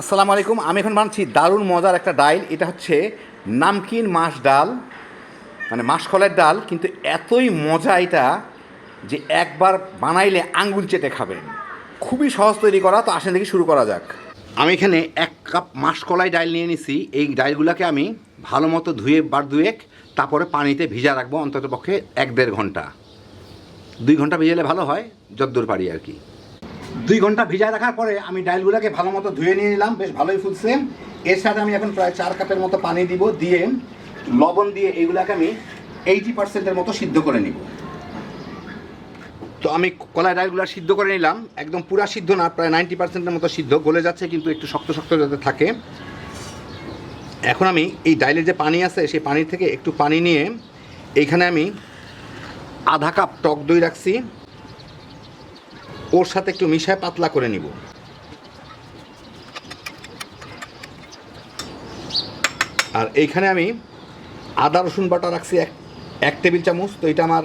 আসসালামু আলাইকুম, আমি এখন বানাচ্ছি দারুণ মজার একটা ডাইল। এটা হচ্ছে নামকিন মাছ ডাল মানে মাসকলের ডাল, কিন্তু এতই মজা এটা যে একবার বানাইলে আঙ্গুল চেটে খাবেন খুবই সহজ তৈরি করা, তো আসেন দেখি শুরু করা যাক। আমি এখানে এক কাপ মাসকলাই ডাইল নিয়ে নিছি। এই ডাইলগুলোকে আমি ভালো মতো ধুয়ে বার দুয়েক, তারপরে পানিতে ভিজা রাখব অন্তত পক্ষে এক দেড় ঘণ্টা। দুই ঘণ্টা ভিজালে ভালো হয়, যদ্দূর পারি আর কি। দুই ঘণ্টা ভিজায় রাখার পরে আমি ডাইলগুলোকে ভালো মতো ধুয়ে নিয়ে নিলাম, বেশ ভালোই ফুলছে। এর সাথে আমি এখন প্রায় চার কাপের মতো পানি দিব, দিয়ে লবণ দিয়ে এইগুলাকে আমি এইটি পার্সেন্টের মতো সিদ্ধ করে নিব। তো আমি কলাই ডাইলগুলো সিদ্ধ করে নিলাম, একদম পুরা সিদ্ধ না, প্রায় নাইনটি পার্সেন্টের মতো সিদ্ধ। গলে যাচ্ছে, কিন্তু একটু শক্ত শক্ত যাতে থাকে। এখন আমি এই ডাইলের যে পানি আছে, সেই পানির থেকে একটু পানি নিয়ে এইখানে আমি আধা কাপ টক দই রাখছি। ওর সাথে একটু মিশায় পাতলা করে নিব। আর এইখানে আমি আদা, রসুন বাটা রাখছি এক এক টেবিল চামচ। তো এটা আমার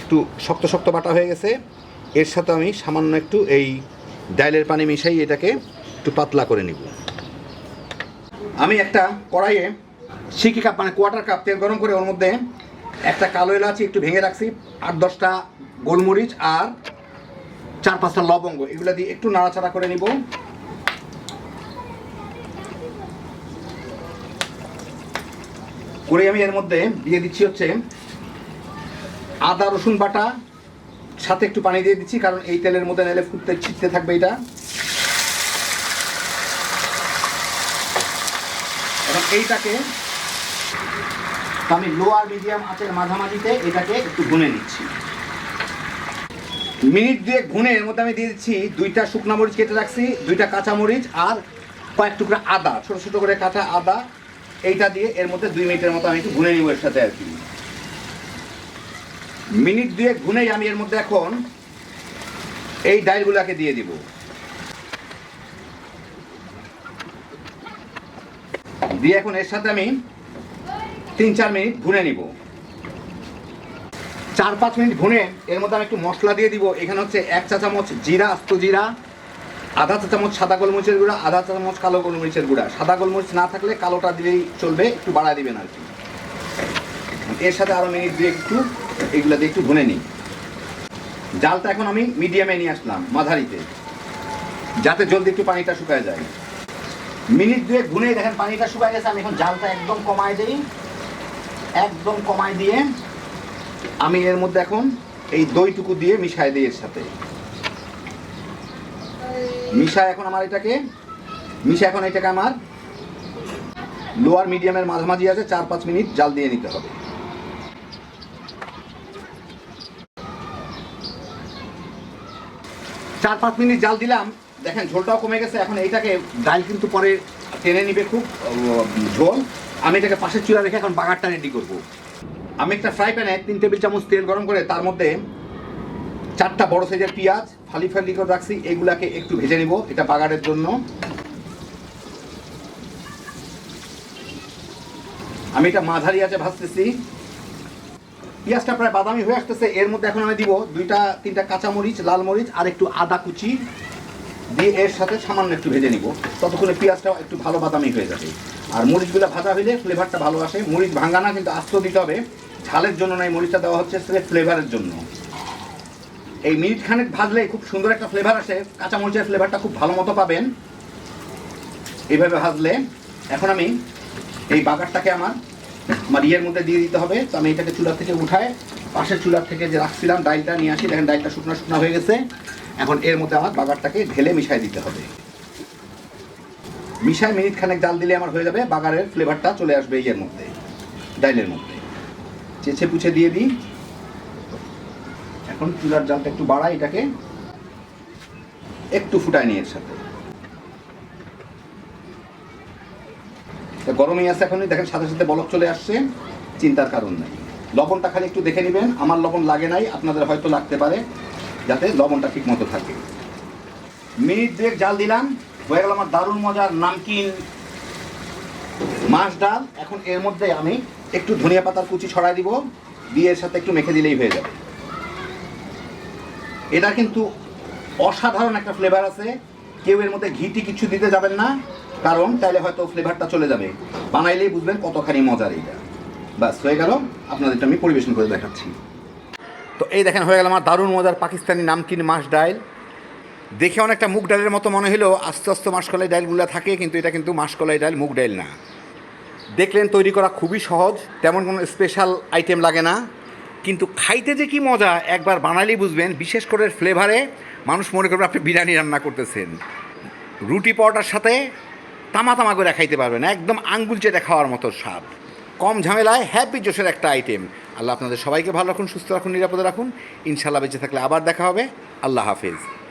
একটু শক্ত শক্ত বাটা হয়ে গেছে। এর সাথে আমি সামান্য একটু এই ডাইলের পানি মিশাই এটাকে একটু পাতলা করে নিব। আমি একটা কড়াইয়ে সিকি কাপ মানে কোয়ার্টার কাপ তেল গরম করে ওর মধ্যে একটা কালো এলাচি একটু ভেঙে রাখছি, আট, দশটা গোলমরিচ আর চার পাঁচটা লবঙ্গ, এগুলো দিয়ে একটু নাড়াচাড়া করে নিব। করে আমি এর মধ্যে দিয়ে দিচ্ছি হচ্ছে আদা, রসুন বাটা, সাথে একটু পানি দিয়ে দিচ্ছি, কারণ এই তেলের মধ্যে নেলে ফুটতে, ছিটতে থাকবে এটা। এবং এইটাকে আমি লোয়ার মিডিয়াম আঁচের মাঝামাঝিতে এটাকে একটু গুনে নিচ্ছি। মিনিট দুয়েক ঘুনে এর মধ্যে আমি দিয়ে দিচ্ছি দুইটা শুকনো মরিচ কেটে রাখছি, দুইটা কাঁচা মরিচ আর কয়েক টুকরা আদা, ছোট ছোট করে কাঁচা আদা। এইটা দিয়ে এর মধ্যে দুই মিনিটের মতো আমি একটু ভুনে নিব এর সাথে আর কি। মিনিট দুয়েক ভুনেই আমি এর মধ্যে এখন এই ডাইলগুলাকে দিয়ে দিব। দিয়ে এখন এর সাথে আমি তিন চার মিনিট ভুনে নিব। চার পাঁচ মিনিট ভুনে এর মধ্যে আমি একটু মশলা দিয়ে দিব। এখানে হচ্ছে এক চা চামচ জিরা, আস্ত জিরা, আধা চা চামচ সাদা গোলমরিচের গুঁড়া, আধা চা চামচ কালো গোলমরিচের গুঁড়া। সাদা গোলমরিচ না থাকলে কালোটা দিলেই চলবে, একটু বাড়ায় দিবেন আর কি। এর সাথে আরও মিনিট দিয়ে একটু এগুলো দিয়ে একটু ভুনে নিই। জালটা এখন আমি মিডিয়ামে নিয়ে আসলাম মাঝারিতে, যাতে জলদি একটু পানিটা শুকায় যায়। মিনিট দুয়ে ভুনে দেখেন পানিটা শুকায় গেছে, আমি এখন জালটা একদম কমায় দিই। একদম কমায় দিয়ে আমি এর মধ্যে এখন এই দইটুকু দিয়ে মিশাই দিই এর সাথে। মিশায় এখন আমার এটাকে, মিশা এখন এটাকে আমার লোয়ার মিডিয়ামের মাঝামাঝি আছে, চার পাঁচ মিনিট জাল দিয়ে নিতে হবে। চার পাঁচ মিনিট জাল দিলাম, দেখেন ঝোলটাও কমে গেছে, এখন এইটাকে ডাল কিন্তু পরে টেনে নিবে খুব ঝোল। আমি এটাকে পাশের চুলা রেখে এখন বাগারটা রেডি করব। আমি একটা ফ্রাই প্যানে তিন টেবিল চামচ তেল গরম করে তার মধ্যে চারটা বড় সাইজের পেঁয়াজ, ফালি ফালি করে রাখছি। এগুলাকে একটু ভেজে নিব, এটা বাগারের জন্য। আমি এটা মাঝারি আছে ভাজতেছি। পেঁয়াজটা প্রায় বাদামি হয়ে আসতেছে। এর মধ্যে এখন আমি দিব দুইটা, তিনটা কাঁচা মরিচ লাল মরিচ আর একটু আদা কুচি দিয়ে এর সাথে সামান্য একটু ভেজে নিব। ততক্ষণে পেঁয়াজটাও একটু ভালো বাদামি হয়ে যাবে। আর মরিচগুলো ভাজা হইলে ফ্লেভারটা ভালো আসে। মরিচ ভাঙা না, কিন্তু আস্ত দিতে হবে। ঝালের জন্য না এই মরিচটা দেওয়া হচ্ছে ফ্লেভারের জন্য। এই মিনিট খানেক ভাজলে খুব সুন্দর একটা ফ্লেভার আসে কাঁচা মরিচের ফ্লেভারটা খুব ভালো মতো পাবেন। এইভাবে ভাজলে এখন আমি এই বাগারটাকে আমার আমার ইয়ের মধ্যে দিয়ে দিতে হবে। তো আমি এটাকে চুলা থেকে উঠায়, পাশের চুলার থেকে যে রাখছিলাম ডাইলটা নিয়ে আসি, দেখেন ডাইলটা শুকনো শুকনো হয়ে গেছে। এখন এর মধ্যে আমার বাগারটাকে ঢেলে মিশাই দিতে হবে। মিশায় মিনিট খানেক জাল দিলে আমার হয়ে যাবে, বাগারের ফ্লেভারটা চলে আসবে ইয়ের মধ্যে, ডাইলের মধ্যে। চেঁচে পুছে দিয়ে দিই। এখন চুলার জালটা একটু বাড়াই এটাকে। একটু ফুটাই নিয়ে এর সাথে। গরমই আছে এখনই, দেখেন সাথে সাথে বলক চলে আসছে, চিন্তার কারণ নাই। লবণটা খালি একটু দেখে নেবেন, আমার লবণ লাগে নাই, আপনাদের হয়তো লাগতে পারে, যাতে লবণটা ঠিক মতো থাকে। মিনিট দুয়েক জাল দিলাম, হয়ে গেল আমার দারুণ মজার নামকিন মাছ, ডাল, এখন এর মধ্যে আমি একটু ধনিয়া পাতার কুচি ছড়াই দিব দিয়ে এর সাথে একটু মেখে দিলেই হয়ে যাবে। এটা কিন্তু অসাধারণ একটা ফ্লেভার আছে। কেউ এর মধ্যে ঘিটি কিছু দিতে যাবেন না, কারণ তাইলে হয়তো ফ্লেভারটা চলে যাবে। বানাইলেই বুঝবেন কতখানি মজার এইটা। বাস, হয়ে গেল। আপনাদেরটা আমি পরিবেশন করে দেখাচ্ছি। তো এই দেখেন, হয়ে গেল আমার দারুণ মজার পাকিস্তানি নামকিন মাছ ডাইল দেখে অনেকটা মুগ ডালের মতো মনে হলো আস্তে আস্তে মাসকলাই ডাইলগুলো থাকে, কিন্তু এটা কিন্তু মাসকলাই ডাইল মুগ ডাইল না। দেখলেন তৈরি করা খুবই সহজ, তেমন কোনো স্পেশাল আইটেম লাগে না। কিন্তু খাইতে যে কি মজা, একবার বানালেই বুঝবেন, বিশেষ করে ফ্লেভারে মানুষ মনে করবে আপনি বিরিয়ানি রান্না করতেছেন। রুটি পরোটার সাথে তামা তামা করে খাইতে পারবেন, একদম আঙ্গুল চেটে খাওয়ার মতো স্বাদ। কম ঝামেলায় হ্যাপি জোশের একটা আইটেম আল্লাহ আপনাদের সবাইকে ভালো রাখুন, সুস্থ রাখুন, নিরাপদে রাখুন। ইনশাল্লাহ বেঁচে থাকলে আবার দেখা হবে। আল্লাহ হাফিজ।